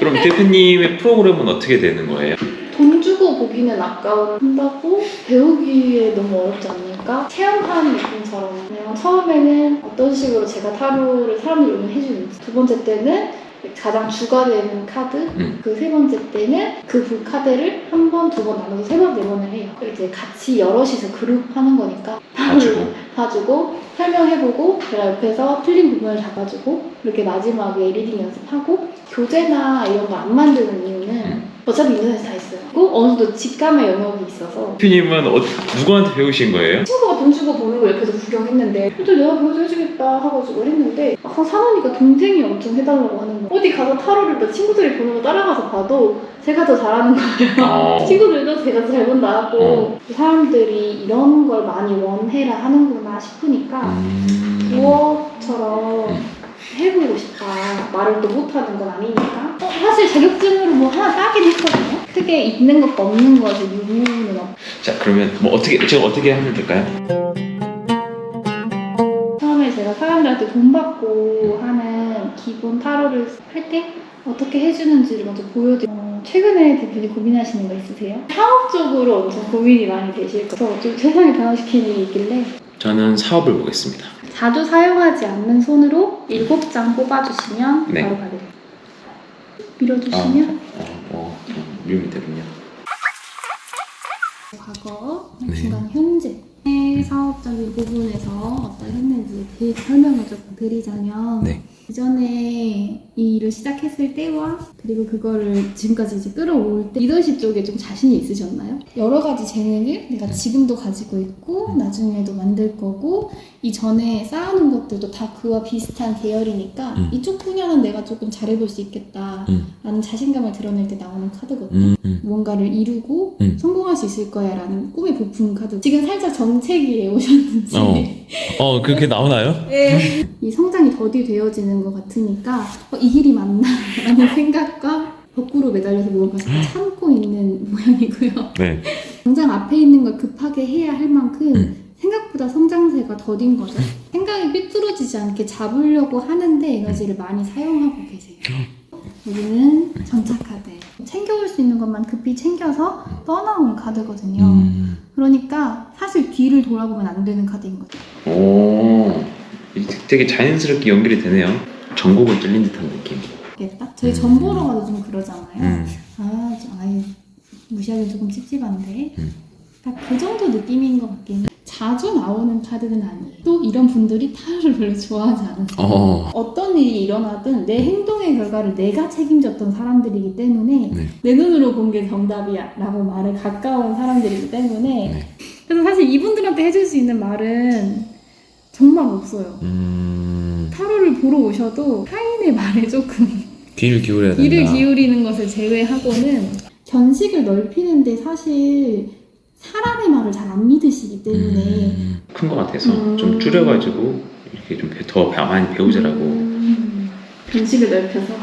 그럼 대표님의 프로그램은 어떻게 되는 거예요? 돈 주고 보기는 아까운다고 배우기에 너무 어렵지 않을까? 체험하는 느낌처럼 그냥 처음에는 어떤 식으로 제가 타로를 사람들이 오면 해주는지 두 번째 때는 가장 주가 되는 카드 음. 그 세 번째 때는 그두 카드를 한 번, 두 번 나눠서 세 번, 네 번을 해요. 이제 같이 여럿이서 그룹 하는 거니까 가지고 봐주고 설명해보고 제가 옆에서 틀린 부분을 잡아주고 이렇게 마지막에 리딩 연습하고 교재나 이런 거 안 만드는 이유는 음. 어차피 인터넷에 다 있어요. 그리고 어느 정도 직감의 영역이 있어서 대표님은 어, 누구한테 배우신 거예요? 친구가 돈 주고 보는 걸 옆에서 구경했는데 또 내가 배워서 해주겠다 하고지고 했는데 막상 사놓으니까 동생이 엄청 해달라고 하는 거예요. 어디 가서 타로를 또 친구들이 보는 거 따라가서 봐도 제가 더 잘하는 거예요. 어. 친구들도 제가 더 잘못 나왔고 어. 사람들이 이런 걸 많이 원해라 하는구나 싶으니까 음. 부업처럼 음. 해보고 싶다. 말을 또 못하는 건 아니니까. 어, 사실 자격증으로 뭐 하나 따긴 했거든요. 크게 있는 것도 없는 거지 유무는 없. 자 그러면 뭐 어떻게 제가 어떻게 하면 될까요? 처음에 제가 사람들한테 돈 받고 하는 기본 타로를 할 때 어떻게 해주는지를 먼저 보여드려. 어, 최근에 대표님 고민하시는 거 있으세요? 사업적으로 엄청 고민이 많이 되실 거라서 좀 세상을 변화시키는 일이 있길래 저는 사업을 보겠습니다. 자주 사용하지 않는 손으로 7장 뽑아주시면 네. 바로 가요. 밀어주시면 어, 어, 어, 밀면 되군요. 과거, 네. 중간 현재 의 사업적인 부분에서 어떤 했는지 대- 설명을 조금 드리자면 네. 이전에 이 일을 시작했을 때와 그리고 그거를 지금까지 이제 끌어올 때 리더십 쪽에 좀 자신이 있으셨나요? 여러 가지 재능을 내가 네. 지금도 가지고 있고 음. 나중에도 만들 거고 이 전에 쌓아놓은 것들도 다 그와 비슷한 계열이니까 음. 이쪽 분야는 내가 조금 잘해볼 수 있겠다 음. 라는 자신감을 드러낼 때 나오는 카드거든요. 음, 음. 무언가를 이루고 음. 성공할 수 있을 거야 라는 꿈의 부푼 카드 지금 살짝 정체기에 오셨는지 어. 어 그렇게 나오나요? 네. 이 성장이 더디 되어지는 것 같으니까 어, 이 길이 맞나 라는 생각과 거꾸로 매달려서 무언가 자꾸 참고 있는 모양이고요. 네. 당장 앞에 있는 걸 급하게 해야 할 만큼 음. 생각보다 성장세가 더딘 거죠. 생각이 삐뚤어지지 않게 잡으려고 하는데 에너지를 많이 사용하고 계세요. 여기는 전차 카드. 챙겨올 수 있는 것만 급히 챙겨서 떠나온 카드거든요. 음. 그러니까 사실 뒤를 돌아보면 안 되는 카드인 거죠. 오. 되게 자연스럽게 연결이 되네요. 전곡을 뚫린 듯한 느낌. 겠다 저희 음. 전 보러 가도 좀 그러잖아요 음. 아, 좀 아예 무시하기 조금 찝찝한데 음. 딱 그 정도 느낌인 것 같긴 해 자주 나오는 카드는 아니에요 또 이런 분들이 타로를 별로 좋아하지 않으세요 어. 어떤 일이 일어나든 내 행동의 결과를 내가 책임졌던 사람들이기 때문에 네. 내 눈으로 본 게 정답이야 라고 말에 가까운 사람들이기 때문에 네. 그래서 사실 이분들한테 해줄 수 있는 말은 정말 없어요 음. 타로를 보러 오셔도 타인의 말에 조금 귀를 기울여야 된다. 귀를 기울이는 것을 제외하고는 견식을 넓히는데 사실 사람의 말을 잘 안 믿으시기 때문에 음, 큰것 같아서 음. 좀 줄여가지고 이렇게 좀 더 많이 배우자라고. 음, 견식을 넓혀서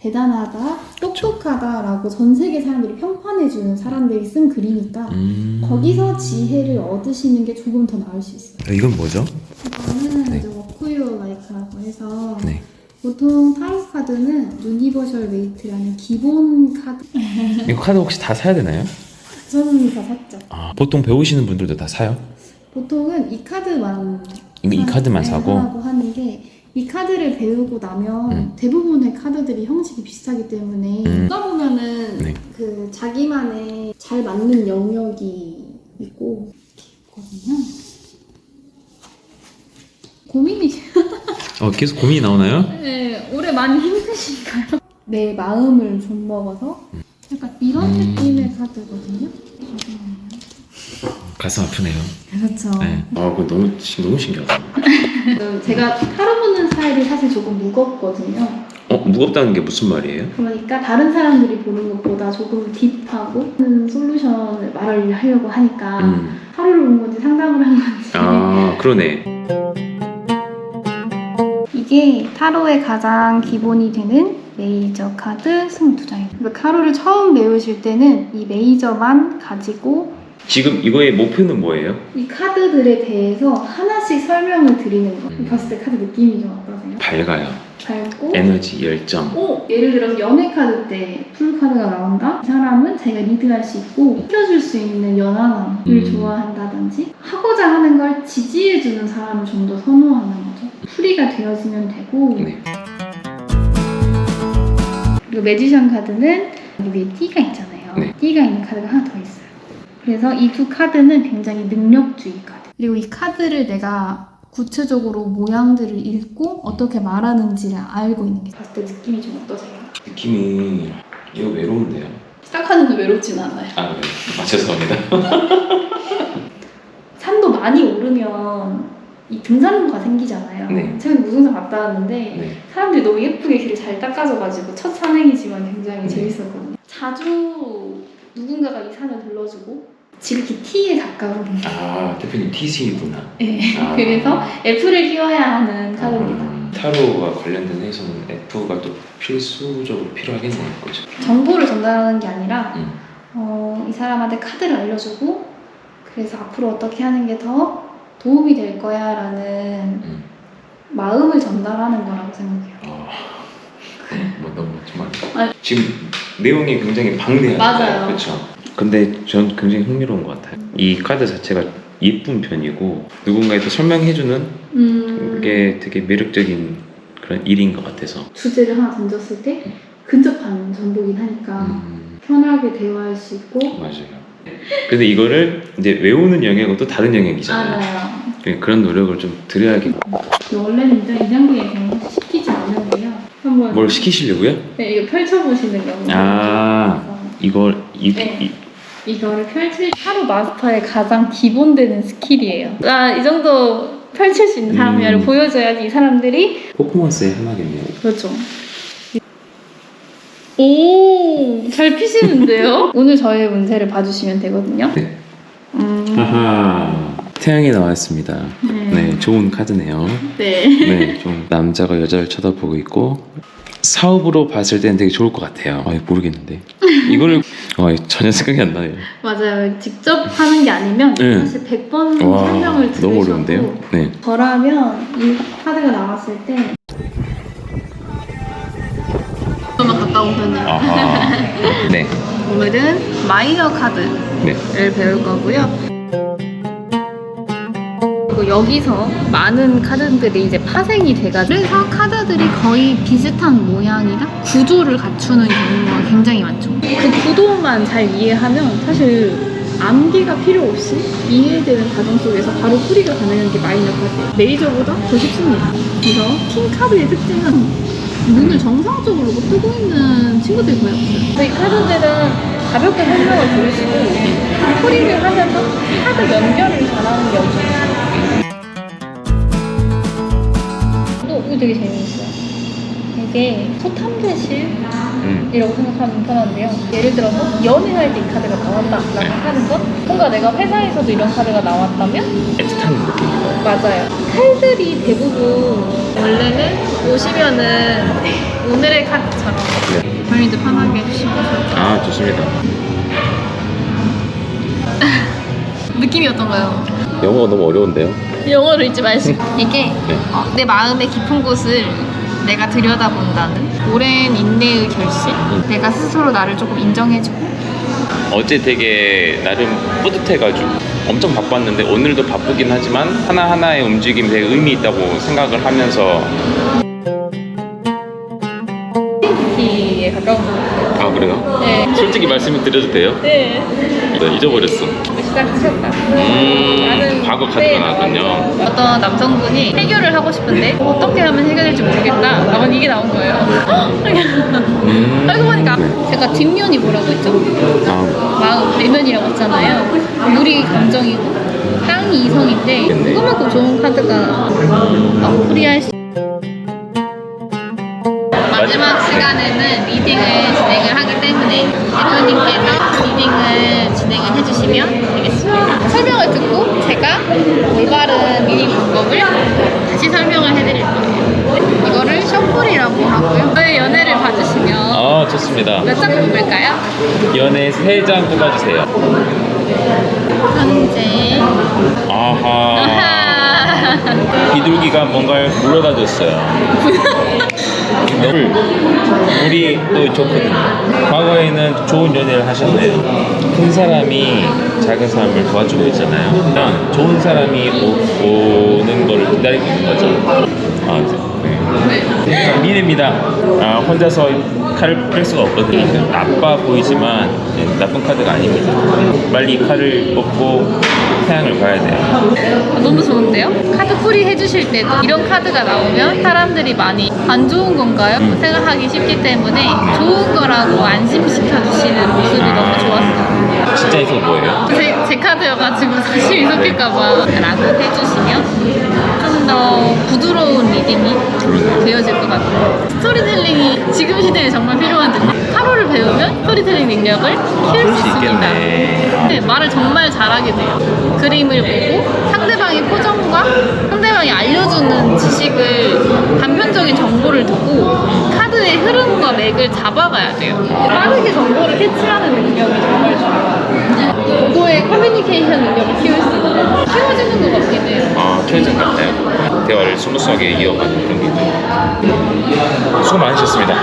대단하다, 똑똑하다라고 전 세계 사람들이 평판해주는 사람들이 쓴 글이니까 음. 거기서 지혜를 얻으시는 게 조금 더 나을 수 있어요. 이건 뭐죠? 이거는 네. 이제 워크유어 라이크라고 해서 네. 보통 타로 카드는 유니버셜 웨이트라는 기본 카드 이거 카드 혹시 다 사야 되나요? 저는 다 샀죠. 아, 보통 배우시는 분들도 다 사요? 보통은 이 카드만 이거 이 카드만 네, 사고? 하는 게 이 카드를 배우고 나면 음. 대부분의 카드들이 형식이 비슷하기 때문에 음. 보다 보면은 네. 그 자기만의 잘 맞는 영역이 있고 이렇게 있거든요. 고민이 어, 계속 고민이 나오나요? 네, 올해 많이 힘드신가요? 내 마음을 좀 먹어서 약간 이런 음. 느낌의 카드거든요. 가슴 아프네요. 그렇죠. 네. 아, 그거 너무, 너무 신기하다. 음, 제가 타로 보는 스타일이 사실 조금 무겁거든요. 어, 무겁다는 게 무슨 말이에요? 그러니까 다른 사람들이 보는 것보다 조금 딥하고 큰 솔루션을 말을 하려고 하니까 음. 타로를 본 건지 상담을 한 건지 아, 그러네. 이게 타로의 가장 기본이 되는 메이저 카드 22장입니다. 그래서 타로를 처음 배우실 때는 이 메이저만 가지고 지금 이거의 목표는 뭐예요? 이 카드들에 대해서 하나씩 설명을 드리는 거. 음. 봤을 때 카드 느낌이 좀 어떠세요? 밝아요. 밝고 에너지, 열정. 오! 예를 들어서 연애 카드 때 풀카드가 나온다? 이 사람은 자기가 리드할 수 있고 키워줄 수 있는 연하남을 음. 좋아한다든지 하고자 하는 걸 지지해주는 사람을 좀 더 선호하는 거죠. 풀이가 되어지면 되고 네. 그리고 매지션 카드는 여기 띠가 있잖아요. 네. 띠가 있는 카드가 하나 더. 그래서 이 두 카드는 굉장히 능력주의 카드. 그리고 이 카드를 내가 구체적으로 모양들을 읽고 어떻게 말하는지를 알고 있는 게 봤을 때 느낌이 좀 어떠세요? 느낌이 이거 외로운데요. 시작하는 외롭진 않아요. 아, 네. 아, 죄송합니다. 산도 많이 오르면 이 등산로가 생기잖아요. 네. 최근에 무등산 갔다 왔는데 네. 사람들이 너무 예쁘게 길을 잘 닦아줘가지고 첫 산행이지만 굉장히 네. 재밌었거든요. 자주 누군가가 이 산을 들러주고 지극히 T에 가까운 아, 대표님 TC구나. 네. 아. 그래서 F를 키워야 하는 카드입니다. 음, 타로와 관련된 해서는 F가 또 필수적으로 필요하겠네요. 그죠? 정보를 전달하는 게 아니라 음. 어, 이 사람한테 카드를 알려주고 그래서 앞으로 어떻게 하는 게 더 도움이 될 거야 라는 음. 마음을 전달하는 거라고 생각해요. 아, 뭐 너무 정말 아니. 지금 내용이 굉장히 방대하죠. 맞아요. 그렇죠. 근데 전 굉장히 흥미로운 것 같아요. 이 카드 자체가 예쁜 편이고 누군가에 또 설명해주는 음, 게 되게 매력적인 그런 일인 것 같아서. 주제를 하나 던졌을 때 근접한 정보긴 하니까 음, 편하게 대화할 수 있고 맞아요. 근데 이거를 이제 외우는 영역은 또 다른 영역이잖아요. 알아요. 그러니까 그런 노력을 좀 드려야겠. 원래는 이 장비에 그냥 시키지 않는데요. 한번 뭘 시키시려고요? 네, 이거 펼쳐보시는 거. 아. 이걸 이, 네. 이 이거를 펼칠 하루 마스터의 가장 기본되는 스킬이에요. 아, 이 정도 펼칠 수 있는 사람이야를 음. 보여줘야지 이 사람들이 퍼포먼스의 하나겠네요. 그렇죠. 오, 잘 피시는데요? 오늘 저의 문제를 봐주시면 되거든요. 네. 음, 하하. 태양이 나왔습니다. 네. 네, 좋은 카드네요. 네. 네, 좀 남자가 여자를 쳐다보고 있고 사업으로 봤을 때는 되게 좋을 것 같아요. 아, 모르겠는데 이거를 아, 전혀 생각이 안 나네요. 맞아요. 직접 하는 게 아니면 네. 사실 100번 와, 설명을 들으셔도 너무 어려운데요. 네, 저라면 이 카드가 나왔을 때 좀만 가까운 편이에요. 네, 오늘은 마이너 카드를 네, 배울 거고요. 그리고 여기서 많은 카드들이 이제 파생이 돼가지고 그래서 카드들이 거의 비슷한 모양이랑 구조를 갖추는 경우가 굉장히 많죠. 그 구도만 잘 이해하면 사실 암기가 필요 없이 이해되는 과정 속에서 바로 풀이가 가능한 게 마이너 카드예요. 메이저보다 더 쉽습니다. 그래서 킹 카드의 특징은 눈을 정상적으로 못 뜨고 있는 친구들이 거의 없어요. 저희 카드들은 가볍게 설명을 들으시고 풀이를 하면서 카드 연결을 잘하는 게 엄청 이게 소탐대실이라고 음, 생각하면 편한데요. 예를 들어서 연애할 때 이 카드가 나왔다라고 하는 건 뭔가 내가 회사에서도 이런 카드가 나왔다면 애틋한 느낌인가요? 맞아요. 칼들이 대부분 원래는 오시면은 오늘의 카드처럼 네. 저희도 편하게 해주시면 좋을 것 같아요. 아, 좋습니다. 느낌이 어떤가요? 영어가 너무 어려운데요? 영어를 잊지 마시고 이게 네. 어, 내 마음의 깊은 곳을 내가 들여다본다는 오랜 인내의 결실 내가 스스로 나를 조금 인정해주고? 어제 되게 나름 뿌듯해가지고 엄청 바빴는데 오늘도 바쁘긴 하지만 하나하나의 움직임이 되게 의미 있다고 생각을 하면서 키에 가까운 그래요? 네. 솔직히 말씀을 드려도 돼요? 네 네, 잊어버렸어. 시작하셨다 음, 과거 카드가 네, 나왔군요. 어떤 남성분이 해결을 하고 싶은데 어떻게 하면 해결될지 모르겠다 라면 이게 나온 거예요 음. 알고 보니까 제가 뒷면이 뭐라고 했죠? 아, 마음 내면이라고 했잖아요. 물이 감정이고 땅이 이성인데 네네. 그만큼 좋은 카드가 어플이할 수. 마지막 시간에는 리딩을 대표님께서 리딩을 진행을 해주시면 되겠습니다. 설명을 듣고 제가 올바른 리딩 방법을 다시 설명을 해드릴 거예요. 이거를 셔플이라고 하고요. 저의 연애를 봐주시면 아 좋습니다. 몇 장 뽑을까요? 연애 세 장 뽑아주세요. 현재 아하. 비둘기가 뭔가를 물어다 줬어요. 물, 물이 또 좋거든요. 과거에는 좋은 연애를 하셨네요. 큰 사람이 작은 사람을 도와주고 있잖아요. 그냥 좋은 사람이 오, 오는 거를 기다리고 있는 거죠. 아, 네. 네. 미래입니다. 아, 혼자서 칼을 뺄 수가 없거든요. 나빠 보이지만 네, 나쁜 카드가 아닙니다. 빨리 칼을 뽑고 태양을 봐야 돼요. 너무 좋은데요? 카드 풀이 해주실 때도 이런 카드가 나오면 사람들이 많이 안 좋은 건가요? 생각하기 쉽기 때문에 좋은 거라고 안심시켜 주시는 모습이 너무 좋았어요. 진짜 이거 뭐예요? 제, 제 카드여가지고 사실 이렇게까봐 라고 해주시면 좀 더 부드러운 리딩이 되어질 것 같아요. 스토리텔링이 지금 시대에 정말 필요한데 타로를 배우면 스토리텔링 능력을 키울 그럴 수수 있습니다. 네, 말을 정말 잘하게 돼요. 그림을 보고 상대방의 표정과 상대방이 알려주는 지식을 단편적인 정보를 듣고 카드의 흐름과 맥을 잡아가야 돼요. 빠르게 정보를 캐치하는 능력이 정말 중요해요. 고도의 커뮤니케이션 능력을 키울 수 있는 키워지는 것 같긴 해요. 아, 최전 같아요. 대화를 스무스하게 이어가는 그런 게 있죠. 수고 많으셨습니다.